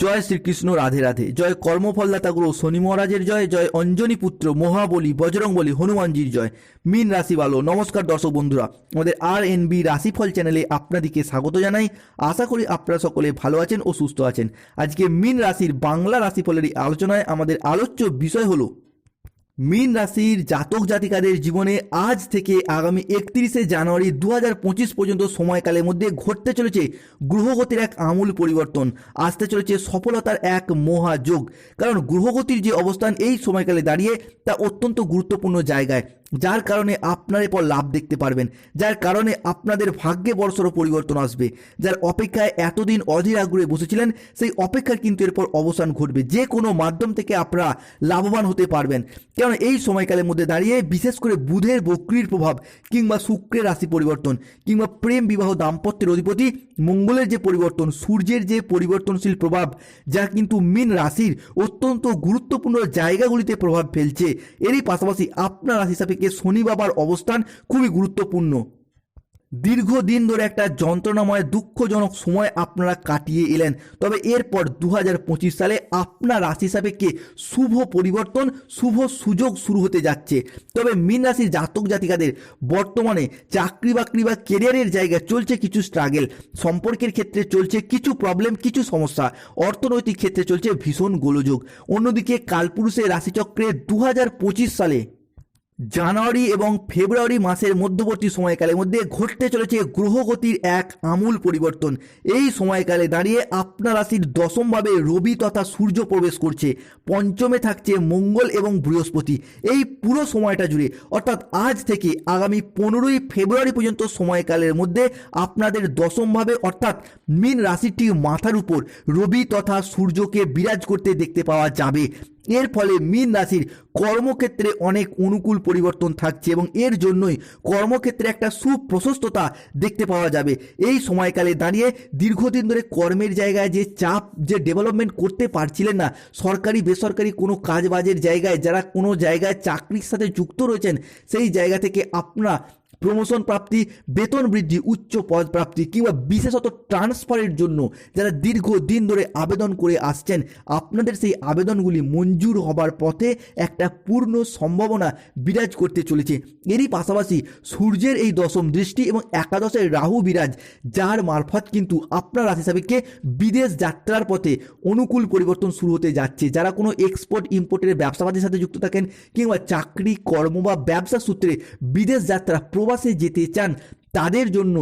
জয় শ্রীকৃষ্ণ, রাধে রাধে। জয় কর্মফলদাতা গুরু শনি মহারাজের জয় জয় অঞ্জনী পুত্র মহাবলী বজরংবলী হনুমানজির জয়। মিন রাশি ভালো নমস্কার দর্শক বন্ধুরা। আমাদের আর এন বি রাশিফল চ্যানেলে আপনাদেরকে স্বাগত জানাই। আশা করি আপনারা সকলে ভালো আছেন ও সুস্থ আছেন। আজকে মিন রাশির বাংলা রাশিফলের এই আলোচনায় আমাদের আলোচ্য বিষয় হলো মীন রাশির জাতক জাতিকাদের জীবনে আজ থেকে আগামী একত্রিশে জানুয়ারি দু হাজার পঁচিশ পর্যন্ত সময়কালের মধ্যে ঘটতে চলেছে গ্রহগতির এক আমূল পরিবর্তন। আসতে চলেছে সফলতার এক মহাযোগ। কারণ গ্রহগতির যে অবস্থান এই সময়কালে দাঁড়িয়ে তা অত্যন্ত গুরুত্বপূর্ণ জায়গায়। যার কারণে আপনার এরপর লাভ দেখতে পারবেন, যার কারণে আপনাদের ভাগ্যে বড়সড় পরিবর্তন আসবে। যার অপেক্ষায় এতদিন অধীর আগ্রহে বসেছিলেন, সেই অপেক্ষার কিন্তু এরপর অবসান ঘটবে। যে কোনো মাধ্যম থেকে আপনারা লাভবান হতে পারবেন। কারণ এই সময়কালের মধ্যে দাঁড়িয়ে বিশেষ করে বুধের বক্রির প্রভাব কিংবা শুক্রের রাশি পরিবর্তন কিংবা প্রেম বিবাহ দাম্পত্যের অধিপতি মঙ্গলের যে পরিবর্তন, সূর্যের যে পরিবর্তনশীল প্রভাব, যা কিন্তু মিন রাশির অত্যন্ত গুরুত্বপূর্ণ জায়গাগুলিতে প্রভাব ফেলছে। এরই পাশাপাশি আপনার রাশি সাপেক্ষে শনি বাবার অবস্থান খুবই গুরুত্বপূর্ণ। দীর্ঘদিন ধরে একটা যন্ত্রণাময়, দুঃখজনক সময় আপনারা কাটিয়ে এলেন। তবে এরপর দু হাজার পঁচিশ সালে আপনার রাশি সাপেক্ষে শুভ পরিবর্তন, শুভ সুযোগ শুরু হতে যাচ্ছে। তবে মীন রাশির জাতক জাতিকাদের বর্তমানে চাকরি বাকরি বা কেরিয়ারের জায়গায় চলছে কিছু স্ট্রাগেল সম্পর্কের ক্ষেত্রে চলছে কিছু প্রবলেম কিছু সমস্যা। অর্থনৈতিক ক্ষেত্রে চলছে ভীষণ গোলযোগ। অন্যদিকে কালপুরুষের রাশিচক্রে দু হাজার পঁচিশ সালে জানুয়ারি এবং ফেব্রুয়ারি মাসের মধ্যবর্তী সময়কালের মধ্যে ঘটতে চলেছে গ্রহগতির এক আমূল পরিবর্তন। এই সময়কালে দাঁড়িয়ে আপনার রাশির দশমভাবে রবি তথা সূর্য প্রবেশ করছে। পঞ্চমে থাকছে মঙ্গল এবং বৃহস্পতি। এই পুরো সময়টা জুড়ে, অর্থাৎ আজ থেকে আগামী পনেরোই ফেব্রুয়ারি পর্যন্ত সময়কালের মধ্যে আপনাদের দশমভাবে, অর্থাৎ মীন রাশিটির মাথার উপর রবি তথা সূর্যকে বিরাজ করতে দেখতে পাওয়া যাবে। এর ফলে মীন রাশির কর্মক্ষেত্রে অনেক অনুকূল পরিবর্তন থাকছে এবং এর জন্যই কর্মক্ষেত্রে একটা সুপ্রশস্ততা দেখতে পাওয়া যাবে। এই সময়কালে দাঁড়িয়ে দীর্ঘদিন ধরে কর্মের জায়গায় যে চাপ, যে ডেভেলপমেন্ট করতে পারছিলেন না, সরকারি, বেসরকারি কোনো কাজবাজের জায়গায়, যারা কোনো জায়গায় চাকরির সাথে যুক্ত রয়েছেন, সেই জায়গা থেকে আপনারা প্রমোশন প্রাপ্তি, বেতন বৃদ্ধি, উচ্চ পদ প্রাপ্তি কিংবা বিশেষত ট্রান্সফারের জন্য যারা দীর্ঘদিন ধরে আবেদন করে আসছেন, আপনাদের সেই আবেদনগুলি মঞ্জুর হবার পথে একটা পূর্ণ সম্ভাবনা বিরাজ করতে চলেছে। এরই পাশাপাশি সূর্যের এই দশম দৃষ্টি এবং একাদশের রাহু বিরাজ, যার মারফত কিন্তু আপনার রাশি সাপেক্ষে বিদেশ যাত্রার পথে অনুকূল পরিবর্তন শুরু হতে যাচ্ছে। যারা কোনো এক্সপোর্ট ইম্পোর্টের ব্যবসাবাদীর সাথে যুক্ত থাকেন কিংবা চাকরি, কর্ম বা ব্যবসা সূত্রে বিদেশ যাত্রা প্রবাসে যেতে চান, তাদের জন্য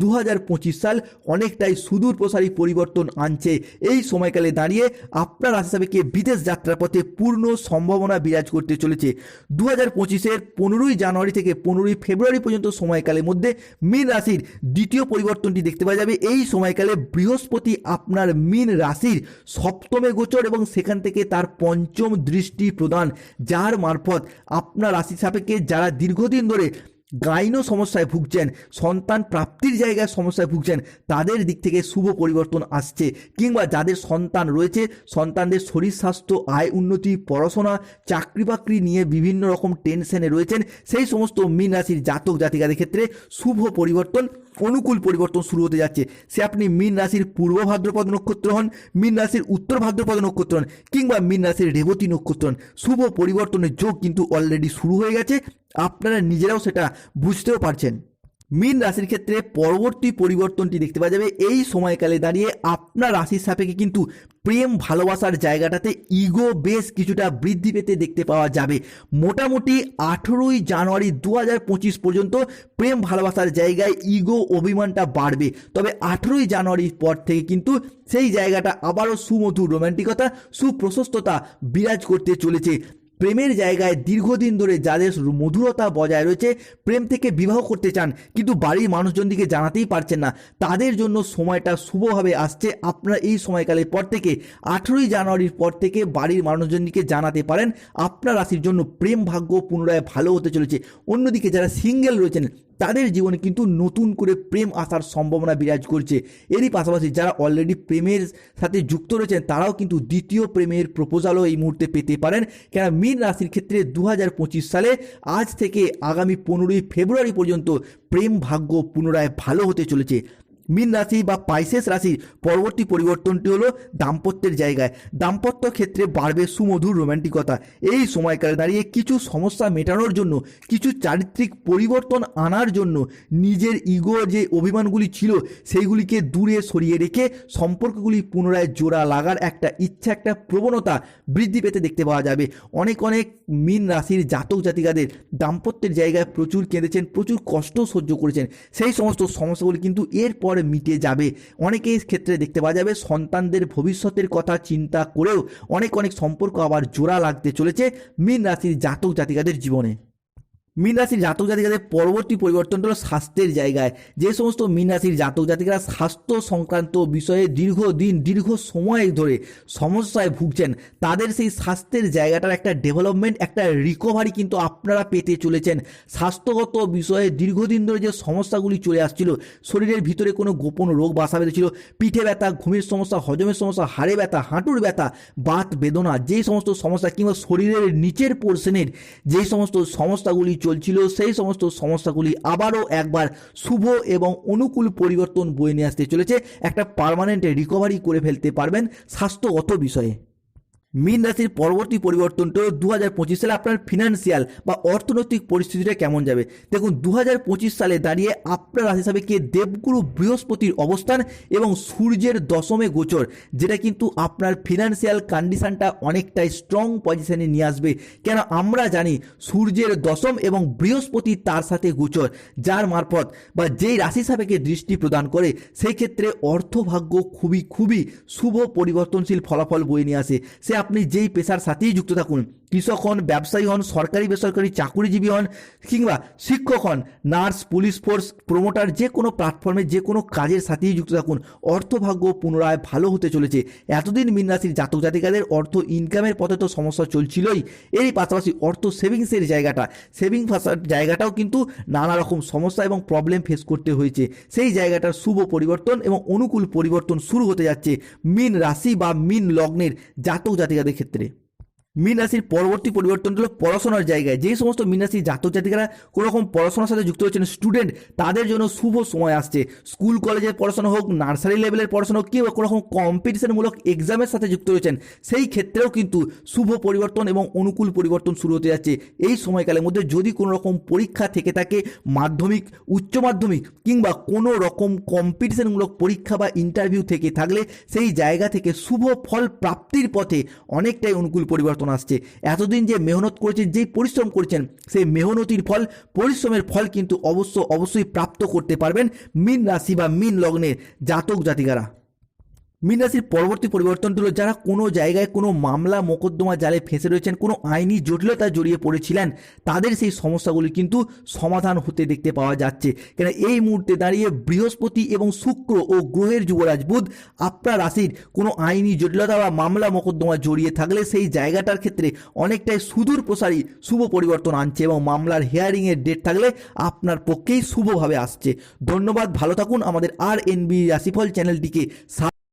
দু হাজার পঁচিশ সাল অনেকটাই সুদূর প্রসারী পরিবর্তন আনছে। এই সময়কালে দাঁড়িয়ে আপনার রাশি সাপেক্ষে বিদেশ যাত্রার পথে পূর্ণ সম্ভাবনা বিরাজ করতে চলেছে। দু হাজার পঁচিশের পনেরোই জানুয়ারি থেকে পনেরোই ফেব্রুয়ারি পর্যন্ত সময়কালের মধ্যে মীন রাশির দ্বিতীয় পরিবর্তনটি দেখতে পাওয়া যাবে। এই সময়কালে বৃহস্পতি আপনার মীন রাশির সপ্তমে গোচর এবং সেখান থেকে তার পঞ্চম দৃষ্টি প্রদান, যার মারফত আপনার রাশি সাপেক্ষে যারা দীর্ঘদিন ধরে গাইনো সমস্যায় ভুগছেন, সন্তান প্রাপ্তির জায়গায় সমস্যায় ভুগছেন, তাদের দিক থেকে শুভ পরিবর্তন আসছে। কিংবা যাদের সন্তান রয়েছে, সন্তানদের শরীর স্বাস্থ্য, আয় উন্নতি, পড়াশোনা, চাকরি বাকরি নিয়ে বিভিন্ন রকম টেনশনে রয়েছেন, সেই সমস্ত মীন রাশির জাতক জাতিকাদের ক্ষেত্রে শুভ পরিবর্তন, অনুকূল পরিবর্তন শুরু হতে যাচ্ছে। সে আপনি মীন রাশির পূর্ব ভাদ্রপদ নক্ষত্র হন, মীন রাশির উত্তর ভাদ্রপদ নক্ষত্র হন, কিংবা মীন রাশির রেবতী নক্ষত্র হন। শুভ পরিবর্তনের যোগ কিন্তু অলরেডি শুরু হয়ে গেছে। আপনারা নিজেরাও সেটা বুঝতেও পারছেন। মীন রাশির ক্ষেত্রে পরবর্তী পরিবর্তনটি দেখতে পাওয়া যাবে। এই সময়কালে দাঁড়িয়ে আপনার রাশির সাপেক্ষে কিন্তু প্রেম, ভালোবাসার জায়গাটাতে ইগো বেশ কিছুটা বৃদ্ধি পেতে দেখতে পাওয়া যাবে। মোটামুটি আঠেরোই জানুয়ারি দু হাজার পঁচিশ পর্যন্ত প্রেম, ভালোবাসার জায়গায় ইগো অভিমানটা বাড়বে। তবে আঠেরোই জানুয়ারির পর থেকে কিন্তু সেই জায়গাটা আবারও সুমধুর রোম্যান্টিকতা সুপ্রশস্ততা বিরাজ করতে চলেছে। প্রেমের জায়গায় দীর্ঘদিন ধরে যাদের মধুরতা বজায় রয়েছে, প্রেম থেকে বিবাহ করতে চান, কিন্তু বাড়ির মানুষজনদিকে জানাতেই পারছেন না। তাদের জন্য সময়টা শুভভাবে আসছে। আপনারা এই সময়কালের পর থেকে, আঠেরোই জানুয়ারির পর থেকে বাড়ির মানুষজনদিকে জানাতে পারেন। আপনার রাশির জন্য প্রেম ভাগ্য পুনরায় ভালো হতে চলেছে। অন্যদিকে যারা সিঙ্গেল রয়েছেন তাদের জীবনে কিন্তু নতুন করে প্রেম আসার সম্ভাবনা বিরাজ করছে। এরই পাশাপাশি যারা অলরেডি প্রেমের সাথে যুক্ত রয়েছেন, তারাও কিন্তু দ্বিতীয় প্রেমের প্রপোজালও এই মুহূর্তে পেতে পারেন। কেন মীন রাশির ক্ষেত্রে দু হাজার পঁচিশ সালে আজ থেকে আগামী পনেরোই ফেব্রুয়ারি পর্যন্ত প্রেম ভাগ্য পুনরায় ভালো হতে চলেছে। মীন রাশি বা পাইসেস রাশির পরবর্তী পরিবর্তনটি হলো দাম্পত্যের জায়গায়। দাম্পত্য ক্ষেত্রে বাড়বে সুমধুর রোম্যান্টিকতা এই সময়কালে দাঁড়িয়ে কিছু সমস্যা মেটানোর জন্য, কিছু চারিত্রিক পরিবর্তন আনার জন্য নিজের ইগো যে অভিমানগুলি ছিল, সেইগুলিকে দূরে সরিয়ে রেখে সম্পর্কগুলি পুনরায় জোড়া লাগার একটা ইচ্ছা, একটা প্রবণতা বৃদ্ধি পেতে দেখতে পাওয়া যাবে। অনেক অনেক মীন রাশির জাতক জাতিকাদের দাম্পত্যের জায়গায় প্রচুর কেঁদেছেন, প্রচুর কষ্ট সহ্য করেছেন। সেই সমস্ত সমস্যাগুলি কিন্তু এরপর মিটে যাবে। অনেকের ক্ষেত্রে দেখতে পাওয়া যাবে, সন্তানদের ভবিষ্যতের কথা চিন্তা করেও অনেক অনেক সম্পর্ক আবার জোড়া লাগতে চলেছে মীন রাশির জাতক জাতিকাদের জীবনে। মীন রাশির জাতক জাতিকাদের পরবর্তী পরিবর্তন হলো স্বাস্থ্যের জায়গায়। যে সমস্ত মীন রাশির জাতক জাতিকারা স্বাস্থ্য সংক্রান্ত বিষয়ে দীর্ঘদিন, দীর্ঘ সময় ধরে সমস্যায় ভুগছেন, তাদের সেই স্বাস্থ্যের জায়গাটার একটা ডেভেলপমেন্ট একটা রিকভারি কিন্তু আপনারা পেতে চলেছেন। স্বাস্থ্যগত বিষয়ে দীর্ঘদিন ধরে যে সমস্যাগুলি চলে আসছিল, শরীরের ভিতরে কোনো গোপন রোগ বাসা বেঁধেছিল পিঠে ব্যথা, ঘুমের সমস্যা, হজমের সমস্যা, হাড়ে ব্যথা, হাঁটুর ব্যথা, বাত বেদনা যেই সমস্ত সমস্যা কিংবা শরীরের নিচের পোর্শনের যেই সমস্ত সমস্যাগুলি চলছিল, সেই সমস্ত সমস্যাগুলি আবারও একবার শুভ এবং অনুকূল পরিবর্তন বয়ে নিয়ে আসতে চলেছে। একটা পারমানেন্ট রিকভারি করে ফেলতে পারবেন স্বাস্থ্যগত বিষয়ে। মীন রাশির পরবর্তী পরিবর্তনটা দু হাজার পঁচিশ সালে আপনার ফিনান্সিয়াল বা অর্থনৈতিক পরিস্থিতিটা কেমন যাবে? দেখুন দু হাজার পঁচিশ সালে দাঁড়িয়ে আপনার রাশি হিসাবে কে দেবগুরু বৃহস্পতির অবস্থান এবং সূর্যের দশমে গোচর, যেটা কিন্তু আপনার ফিনান্সিয়াল কন্ডিশনটা অনেকটাই স্ট্রং পজিশনে নিয়ে আসবে। কেন আমরা জানি সূর্যের দশম এবং বৃহস্পতি তার সাথে গোচর, যার মারফত বা যেই রাশি সাপেকে দৃষ্টি প্রদান করে, সেই ক্ষেত্রে অর্থভাগ্য খুবই খুবই শুভ পরিবর্তনশীল ফলাফল বয়ে নিয়ে আসে। সে আপনি যেই পেশার সাথেই যুক্ত থাকুন কৃষক হন, ব্যবসায়ী হন, সরকারি বেসরকারি চাকুরিজীবী হন কিংবা শিক্ষক হন, নার্স, পুলিশ ফোর্স, প্রমোটার যে কোনো প্ল্যাটফর্মে যে কোনো কাজের সাথেই যুক্ত থাকুন। অর্থভাগ্য পুনরায় ভালো হতে চলেছে। এতদিন মীন রাশির জাতক জাতিকাদের অর্থ ইনকামের পথে তো সমস্যা চলছিলই। এরই পাশাপাশি অর্থ সেভিংসের জায়গাটা সেভিং জায়গাটাও কিন্তু নানা রকম সমস্যা এবং প্রবলেম ফেস করতে হয়েছে। সেই জায়গাটার শুভ পরিবর্তন এবং অনুকূল পরিবর্তন শুরু হতে যাচ্ছে মিন রাশি বা মিন লগ্নের জাতক জাতিকাদের ক্ষেত্রে। মীন রাশির পরবর্তী পরিবর্তন হলো পড়াশোনার জায়গায়। যে সমস্ত মীন রাশির জাতক জাতিকারা কোনো রকম পড়াশোনার সাথে যুক্ত হচ্ছেন স্টুডেন্ট তাদের জন্য শুভ সময় আসছে। স্কুল কলেজের পড়াশোনা হোক নার্সারি লেভেলের পড়াশোনা হোক কিংবা কোনো রকম কম্পিটিশনমূলক এক্সামের সাথে যুক্ত রয়েছেন, সেই ক্ষেত্রেও কিন্তু শুভ পরিবর্তন এবং অনুকূল পরিবর্তন শুরু হতে যাচ্ছে। এই সময়কালের মধ্যে যদি কোনো রকম পরীক্ষা থেকে থাকে, মাধ্যমিক, উচ্চ মাধ্যমিক কিংবা কোনো রকম কম্পিটিশনমূলক পরীক্ষা বা ইন্টারভিউ থেকে থাকলে, সেই জায়গা থেকে শুভ ফল প্রাপ্তির পথে অনেকটাই অনুকূল পরিবর্তন আসছে। এতদিন যে মেহনত করেছেন, যেই পরিশ্রম করেছেন, সেই মেহনতির ফল, পরিশ্রমের ফল কিন্তু অবশ্য অবশ্যই প্রাপ্ত করতে পারবেন মিন রাশি বা মিন লগ্নের জাতক জাতিকারা। মীন রাশির পরবর্তী পরিবর্তনটি হলো যারা কোনো জায়গায় কোনো মামলা, মোকদ্দমা, জালে ফেঁসে রয়েছেন, কোনো আইনি জটিলতা জড়িয়ে পড়েছিলেন, তাদের সেই সমস্যাগুলি কিন্তু সমাধান হতে দেখতে পাওয়া যাচ্ছে। কেন এই মুহূর্তে দাঁড়িয়ে বৃহস্পতি এবং শুক্র ও গ্রহের যুবরাজ বুধ আপনার রাশির কোনো আইনি জটিলতা বা মামলা, মোকদ্দমা জড়িয়ে থাকলে সেই জায়গাটার ক্ষেত্রে অনেকটাই সুদূর প্রসারী শুভ পরিবর্তন আনছে এবং মামলার হিয়ারিংয়ের ডেট থাকলে আপনার পক্ষেই শুভভাবে আসছে। ধন্যবাদ, ভালো থাকুন। আমাদের আর এনবি রাশিফল চ্যানেলটিকে